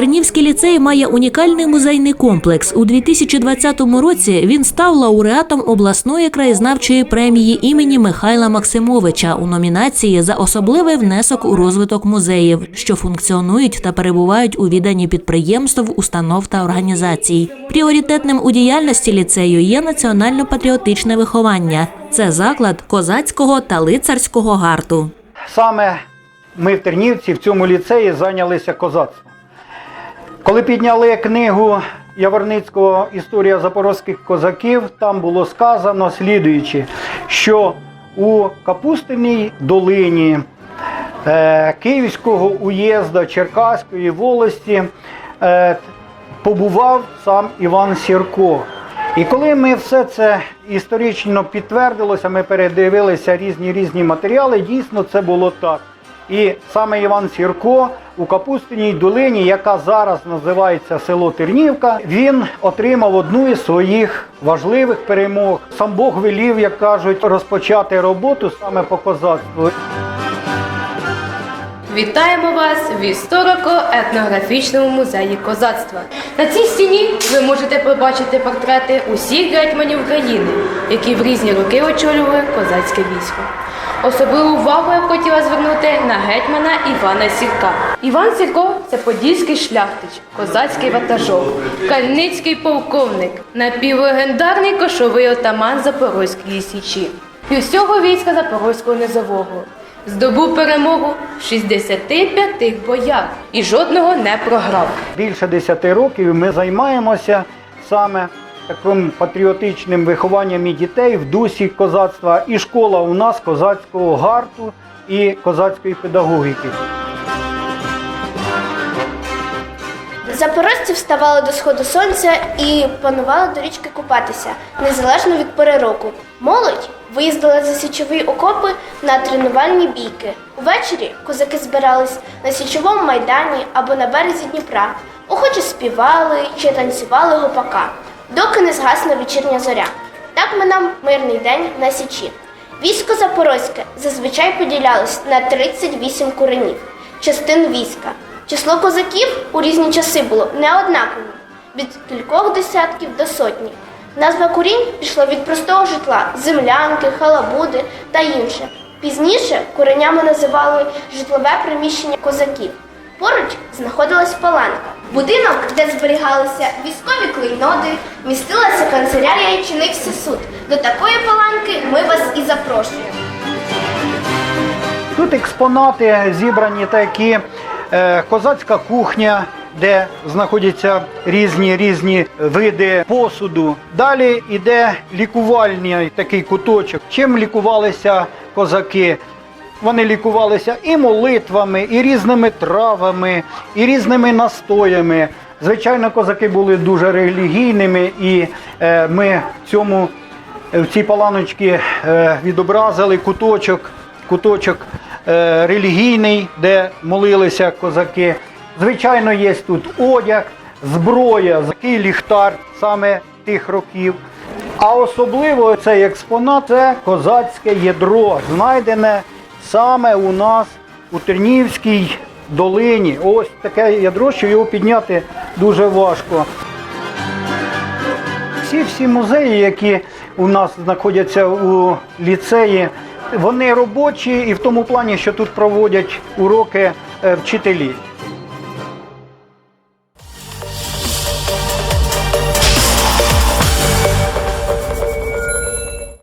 Тернівський ліцей має унікальний музейний комплекс. У 2020 році він став лауреатом обласної краєзнавчої премії імені Михайла Максимовича у номінації за особливий внесок у розвиток музеїв, що функціонують та перебувають у відданні підприємств, установ та організацій. Пріоритетним у діяльності ліцею є національно-патріотичне виховання. Це заклад козацького та лицарського гарту. Саме ми в Тернівці в цьому ліцеї зайнялися козацтвом. Коли підняли книгу Яворницького Історія запорозьких козаків, там було сказано слідуючи, що у Капустиній долині е, Київського уїзду Черкаської волості е, побував сам Іван Сірко. І коли ми все це історично підтвердилося, ми передивилися різні різні матеріали, дійсно це було так. І саме Іван Сірко у Капустиній долині, яка зараз називається село Тернівка, він отримав одну із своїх важливих перемог. Сам Бог велів, як кажуть, розпочати роботу саме по козацтву. Вітаємо вас в історико-етнографічному музеї козацтва. На цій стіні ви можете побачити портрети усіх гетьманів України, які в різні роки очолювали козацьке військо. Особливу увагу я б хотіла звернути на гетьмана Івана Сірка. Іван Сірко це подільський шляхтич, козацький ватажок, кальницький полковник, напівлегендарний кошовий отаман Запорозької січі і всього війська Запорозького низового. Здобув перемогу в 65 боях і жодного не програв. Більше 10 років ми займаємося саме таким патріотичним вихованням і дітей в дусі козацтва. І школа у нас козацького гарту і козацької педагогіки. Запорожці вставали до сходу сонця і планували до річки купатися, незалежно від пори року. Молодь виїздила за січові окопи на тренувальні бійки. Увечері козаки збирались на січовому майдані або на березі Дніпра. Охоче співали чи танцювали гопака, доки не згасла вечірня зоря. Так минав мирний день на січі. Військо Запорозьке зазвичай поділялось на 38 куренів, частин війська. Число козаків у різні часи було неоднаковим від кількох десятків до сотні. Назва курінь пішла від простого житла землянки, халабуди та інше. Пізніше куренями називали житлове приміщення козаків. Поруч знаходилась паланка, будинок, де зберігалися військові клейноди, містилася канцелярія і чинився суд. До такої паланки ми вас і запрошуємо. Тут експонати зібрані такі козацька кухня, де знаходяться різні різні види посуду. Далі йде лікувальний такий куточок. Чим лікувалися козаки? Вони лікувалися і молитвами, і різними травами, і різними настоями. Звичайно, козаки були дуже релігійними, і е, ми в цьому в цій паланочці е, відобразили куточок, куточок е, релігійний, де молилися козаки. Звичайно, є тут одяг, зброя, такий ліхтар саме тих років. А особливо цей експонат це козацьке ядро, знайдене саме у нас у Тернівській долині. Ось таке ядро, що його підняти дуже важко. Всі всі музеї, які у нас знаходяться у ліцеї, вони робочі і в тому плані, що тут проводять уроки е, вчителі.